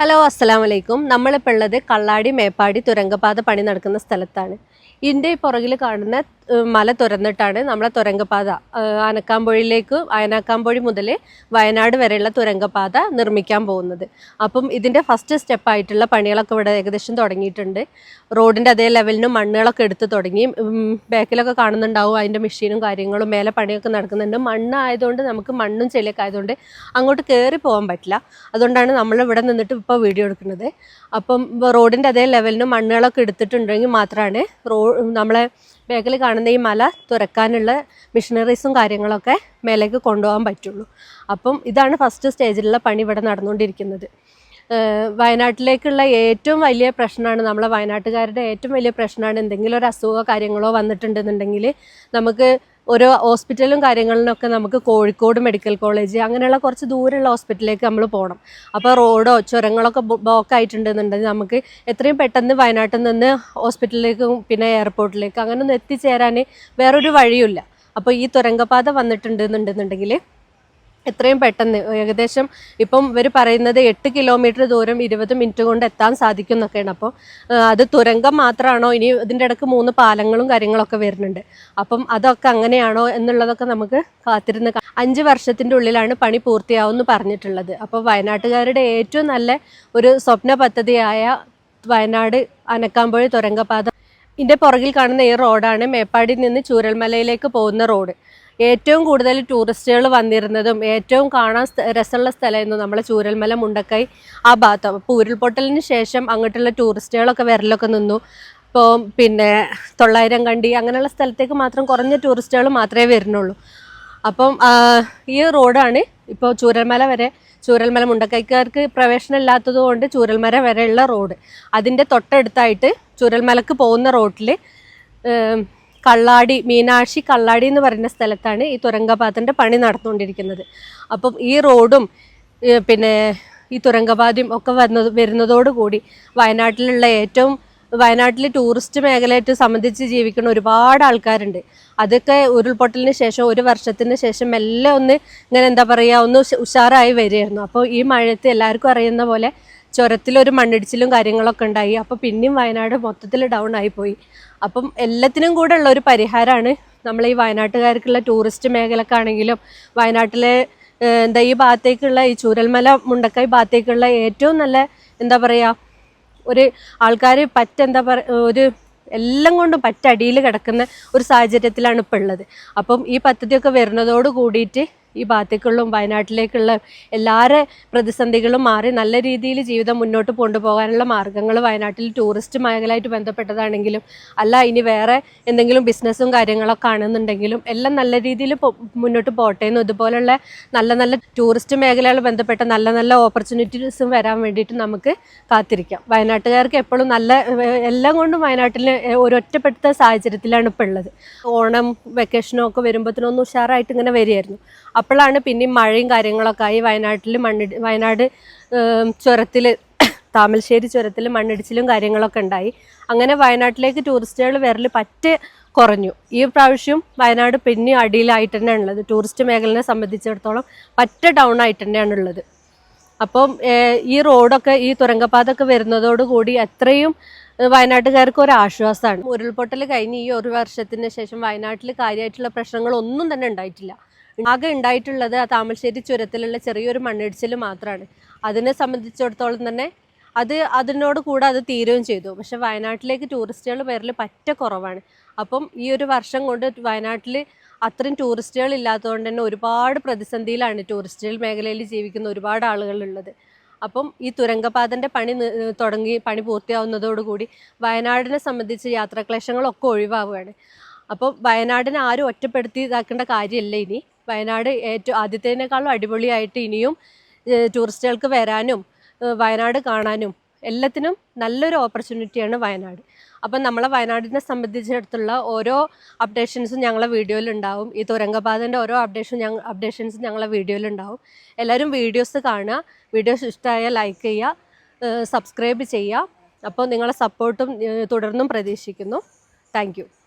Hello അസ്സലാം വലൈക്കും നമ്മളിപ്പോൾ ഉള്ളത് കള്ളാടി മേപ്പാടി തുരങ്കപാത പണി നടക്കുന്ന സ്ഥലത്താണ്. ഇതിന്റെ പുറകിൽ കാണുന്ന മല തുറന്നിട്ടാണ് നമ്മളെ തുരങ്കപാത ആനക്കാമ്പുഴയിലേക്ക് ആനക്കാമ്പുഴി മുതൽ വയനാട് വരെയുള്ള തുരങ്കപാത നിർമ്മിക്കാൻ പോകുന്നത്. അപ്പം ഇതിന്റെ ഫസ്റ്റ് സ്റ്റെപ്പായിട്ടുള്ള പണികളൊക്കെ ഇവിടെ ഏകദേശം തുടങ്ങിയിട്ടുണ്ട്. റോഡിന്റെ അതേ ലെവലിന് മണ്ണുകളൊക്കെ എടുത്ത് തുടങ്ങി. ബാക്കിലൊക്കെ കാണുന്നുണ്ടാവും അതിന്റെ മെഷീനും കാര്യങ്ങളും മേലെ പണിയൊക്കെ നടക്കുന്നുണ്ട്. മണ്ണ് ആയതുകൊണ്ട് നമുക്ക് മണ്ണും ചെളിയൊക്കെ ആയതുകൊണ്ട് അങ്ങോട്ട് കയറി പോകാൻ പറ്റില്ല. അതുകൊണ്ടാണ് നമ്മൾ ഇവിടെ നിന്നിട്ട് ഇപ്പോൾ വീഡിയോ എടുക്കുന്നത്. അപ്പം റോഡിന്റെ അതേ ലെവലിന് മണ്ണുകളൊക്കെ എടുത്തിട്ടുണ്ടെങ്കിൽ മാത്രമാണ് റോ നമ്മളെ ബാക്കിൽ കാണുന്ന ഈ മല തുറക്കാനുള്ള മിഷനറീസും കാര്യങ്ങളൊക്കെ മേലേക്ക് കൊണ്ടുപോകാൻ പറ്റുള്ളൂ. അപ്പം ഇതാണ് ഫസ്റ്റ് സ്റ്റേജിലുള്ള പണി ഇവിടെ നടന്നുകൊണ്ടിരിക്കുന്നത്. വയനാട്ടിലേക്കുള്ള ഏറ്റവും വലിയ പ്രശ്നമാണ് നമ്മളെ വയനാട്ടുകാരുടെ ഏറ്റവും വലിയ പ്രശ്നമാണ് എന്തെങ്കിലും ഒരു അസുഖമോ കാര്യങ്ങളോ വന്നിട്ടുണ്ടെന്നുണ്ടെങ്കിൽ നമുക്ക് ഓരോ ഹോസ്പിറ്റലും കാര്യങ്ങളിലൊക്കെ നമുക്ക് കോഴിക്കോട് മെഡിക്കൽ കോളേജ് അങ്ങനെയുള്ള കുറച്ച് ദൂരമുള്ള ഹോസ്പിറ്റലിലേക്ക് നമ്മൾ പോകണം. അപ്പോൾ റോഡോ ചുരങ്ങളൊക്കെ ബ്ലോക്ക് ആയിട്ടുണ്ടെന്നുണ്ടെങ്കിൽ നമുക്ക് എത്രയും പെട്ടെന്ന് വയനാട്ടിൽ നിന്ന് ഹോസ്പിറ്റലിലേക്കും പിന്നെ എയർപോർട്ടിലേക്കും അങ്ങനെ ഒന്ന് എത്തിച്ചേരാൻ വേറൊരു വഴിയുമില്ല. അപ്പോൾ ഈ തുരങ്കപാത വന്നിട്ടുണ്ടെന്നുണ്ടെന്നുണ്ടെങ്കിൽ എത്രയും പെട്ടെന്ന് ഏകദേശം ഇപ്പം ഇവർ പറയുന്നത് എട്ട് കിലോമീറ്റർ ദൂരം ഇരുപത് മിനിറ്റ് കൊണ്ട് എത്താൻ സാധിക്കും എന്നൊക്കെയാണ് അപ്പോൾ അത് തുരങ്കം മാത്രമാണോ? ഇനി ഇതിന്റെ ഇടയ്ക്ക് മൂന്ന് പാലങ്ങളും കാര്യങ്ങളൊക്കെ വരുന്നുണ്ട്. അപ്പം അതൊക്കെ അങ്ങനെയാണോ എന്നുള്ളതൊക്കെ നമുക്ക് കാത്തിരുന്ന് അഞ്ച് വർഷത്തിന്റെ ഉള്ളിലാണ് പണി പൂർത്തിയാവുമെന്ന് പറഞ്ഞിട്ടുള്ളത്. അപ്പോൾ വയനാട്ടുകാരുടെ ഏറ്റവും നല്ല ഒരു സ്വപ്ന പദ്ധതിയായ വയനാട് അനക്കാമ്പുഴ തുരങ്കപാത. ഇതിന്റെ പുറകിൽ കാണുന്ന ഈ റോഡാണ് മേപ്പാടിയിൽ നിന്ന് ചൂരൽമലയിലേക്ക് പോകുന്ന റോഡ്. ഏറ്റവും കൂടുതൽ ടൂറിസ്റ്റുകൾ വന്നിരുന്നതും ഏറ്റവും കാണാൻ രസമുള്ള സ്ഥലമായിരുന്നു നമ്മളെ ചൂരൽമല മുണ്ടക്കൈ ആ ഭാഗത്ത്. അപ്പോൾ ഉരുൾപൊട്ടലിന് ശേഷം അങ്ങോട്ടുള്ള ടൂറിസ്റ്റുകളൊക്കെ വരലൊക്കെ നിന്നു. ഇപ്പോൾ പിന്നെ തൊള്ളായിരം കണ്ടി അങ്ങനെയുള്ള സ്ഥലത്തേക്ക് മാത്രം കുറഞ്ഞ ടൂറിസ്റ്റുകൾ മാത്രമേ വരുന്നുള്ളൂ. അപ്പം ഈ റോഡാണ് ഇപ്പോൾ ചൂരൽമല വരെ ചൂരൽമല മുണ്ടക്കൈക്കാർക്ക് പ്രവേശനം ഇല്ലാത്തത് കൊണ്ട് ചൂരൽമല വരെയുള്ള റോഡ്. അതിന്റെ തൊട്ടടുത്തായിട്ട് ചൂരൽമലക്ക് പോകുന്ന റോഡിൽ കള്ളാടി മീനാക്ഷി കള്ളാടി എന്ന് പറയുന്ന സ്ഥലത്താണ് ഈ തുരങ്കപാതന്റെ പണി നടന്നുകൊണ്ടിരിക്കുന്നത്. അപ്പം ഈ റോഡും പിന്നെ ഈ തുരങ്കപാതയും ഒക്കെ വരുന്നത് വരുന്നതോടുകൂടി വയനാട്ടിലുള്ള ഏറ്റവും വയനാട്ടിൽ ടൂറിസ്റ്റ് മേഖലയായിട്ട് സംബന്ധിച്ച് ജീവിക്കുന്ന ഒരുപാട് ആൾക്കാരുണ്ട്. അതൊക്കെ ഉരുൾപൊട്ടലിന് ശേഷം ഒരു വർഷത്തിന് ശേഷം എല്ലാം ഒന്ന് ഇങ്ങനെ എന്താ പറയുക ഒന്ന് ഉഷാറായി വരികയായിരുന്നു. അപ്പോൾ ഈ മഴയത്ത് എല്ലാവർക്കും അറിയുന്ന പോലെ ചുരത്തിലൊരു മണ്ണിടിച്ചിലും കാര്യങ്ങളൊക്കെ ഉണ്ടായി. അപ്പോൾ പിന്നെയും വയനാട് മൊത്തത്തിൽ ഡൗൺ ആയിപ്പോയി അപ്പം എല്ലാത്തിനും കൂടെ ഉള്ള ഒരു പരിഹാരമാണ് നമ്മൾ ഈ വയനാട്ടുകാർക്കുള്ള ടൂറിസ്റ്റ് മേഖലക്കാണെങ്കിലും വയനാട്ടിലെ എന്താ ഈ ഭാഗത്തേക്കുള്ള ഈ ചൂരൽമല മുണ്ടക്കൈ ഭാഗത്തേക്കുള്ള ഏറ്റവും നല്ല എന്താ പറയുക ഒരു ആൾക്കാർ പറ്റെന്താ പറയുക ഒരു എല്ലാം കൊണ്ടും പറ്റടിയിൽ കിടക്കുന്ന ഒരു സാഹചര്യത്തിലാണ് ഇപ്പോൾ ഉള്ളത്. അപ്പം ഈ പദ്ധതിയൊക്കെ വരുന്നതോട് കൂടിയിട്ട് ഈ ഭാഗത്തേക്കുള്ള വയനാട്ടിലേക്കുള്ള എല്ലാവരുടെ പ്രതിസന്ധികളും മാറി നല്ല രീതിയിൽ ജീവിതം മുന്നോട്ട് കൊണ്ടുപോകാനുള്ള മാർഗങ്ങൾ വയനാട്ടിൽ ടൂറിസ്റ്റ് മേഖലയായിട്ട് ബന്ധപ്പെട്ടതാണെങ്കിലും അല്ല ഇനി വേറെ എന്തെങ്കിലും ബിസിനസ്സും കാര്യങ്ങളൊക്കെ ആണെന്നുണ്ടെങ്കിലും എല്ലാം നല്ല രീതിയിൽ മുന്നോട്ട് പോട്ടെ എന്നും ഇതുപോലുള്ള നല്ല നല്ല ടൂറിസ്റ്റ് മേഖലകൾ ബന്ധപ്പെട്ട നല്ല നല്ല ഓപ്പർച്യൂണിറ്റീസും വരാൻ വേണ്ടിയിട്ട് നമുക്ക് കാത്തിരിക്കാം. വയനാട്ടുകാർക്ക് എപ്പോഴും നല്ല എല്ലാം കൊണ്ടും വയനാട്ടിൽ ഒരു ഒറ്റപ്പെട്ട സാഹചര്യത്തിലാണ് ഇപ്പോൾ ഉള്ളത്. ഓണം വെക്കേഷനും ഒക്കെ വരുമ്പോഴത്തേനൊന്നും ഉഷാറായിട്ട് ഇങ്ങനെ വരികയായിരുന്നു. അപ്പോഴാണ് പിന്നെയും മഴയും കാര്യങ്ങളൊക്കെ ആയി. വയനാട്ടിൽ മണ്ണിടി വയനാട് ചുരത്തിൽ താമരശ്ശേരി ചുരത്തിൽ മണ്ണിടിച്ചിലും കാര്യങ്ങളൊക്കെ ഉണ്ടായി. അങ്ങനെ വയനാട്ടിലേക്ക് ടൂറിസ്റ്റുകൾ വരൽ പറ്റ് കുറഞ്ഞു. ഈ പ്രാവശ്യം വയനാട് പിന്നെ അടിയിലായിട്ട് തന്നെയാണ് ഉള്ളത്. ടൂറിസ്റ്റ് മേഖലനെ സംബന്ധിച്ചിടത്തോളം പറ്റ ഡൗൺ ആയിട്ട് തന്നെയാണ് ഉള്ളത്. അപ്പം ഈ റോഡൊക്കെ ഈ തുരങ്കപാതൊക്കെ വരുന്നതോടുകൂടി അത്രയും ഏഹ്, വയനാട്ടുകാർക്ക് ഒരു ആശ്വാസമാണ് ഉരുൾപൊട്ടൽ കഴിഞ്ഞ് ഈ ഒരു വർഷത്തിന് ശേഷം വയനാട്ടിൽ കാര്യമായിട്ടുള്ള പ്രശ്നങ്ങളൊന്നും തന്നെ ഉണ്ടായിട്ടില്ല. ആകെ ഉണ്ടായിട്ടുള്ളത് ആ താമരശ്ശേരി ചുരത്തിലുള്ള ചെറിയൊരു മണ്ണിടിച്ചിൽ മാത്രമാണ് അതിനെ സംബന്ധിച്ചിടത്തോളം തന്നെ അത് അതിനോട് കൂടെ അത് തീരുകയും ചെയ്തു. പക്ഷെ വയനാട്ടിലേക്ക് ടൂറിസ്റ്റുകൾ വരൽ പറ്റ കുറവാണ്. അപ്പം ഈ ഒരു വർഷം കൊണ്ട് വയനാട്ടിൽ അത്രയും ടൂറിസ്റ്റുകൾ ഇല്ലാത്തതുകൊണ്ട് തന്നെ ഒരുപാട് പ്രതിസന്ധിയിലാണ് ടൂറിസ്റ്റുകൾ മേഖലയിൽ ജീവിക്കുന്ന ഒരുപാട് ആളുകളുള്ളത് അപ്പം ഈ തുരങ്കപാതന്റെ പണി തുടങ്ങി പണി പൂർത്തിയാവുന്നതോടുകൂടി വയനാടിനെ സംബന്ധിച്ച് യാത്രാക്ലേശങ്ങളൊക്കെ ഒഴിവാവുകയാണ്. അപ്പോൾ വയനാടിനെ ആരും ഒറ്റപ്പെടുത്തി ഇതാക്കേണ്ട കാര്യമില്ല ഇനി. വയനാട് ഏറ്റവും ആദ്യത്തേനേക്കാളും അടിപൊളിയായിട്ട് ഇനിയും ടൂറിസ്റ്റുകൾക്ക് വരാനും വയനാട് കാണാനും എല്ലാത്തിനും നല്ലൊരു ഓപ്പർച്യൂണിറ്റിയാണ് വയനാട്. അപ്പം നമ്മളെ വയനാടിനെ സംബന്ധിച്ചിടത്തുള്ള ഓരോ അപ്ഡേഷൻസും ഞങ്ങളെ വീഡിയോയിലുണ്ടാവും. ഈ തുരങ്കപാതന്റെ ഓരോ അപ്ഡേഷൻ ഞങ്ങൾ അപ്ഡേഷൻസും ഞങ്ങളെ വീഡിയോയിലുണ്ടാവും. എല്ലാവരും വീഡിയോസ് കാണുക. വീഡിയോസ് ഇഷ്ടമായാൽ ലൈക്ക് ചെയ്യുക സബ്സ്ക്രൈബ് ചെയ്യുക. അപ്പോൾ നിങ്ങളെ സപ്പോർട്ടും തുടർന്നും പ്രതീക്ഷിക്കുന്നു. താങ്ക്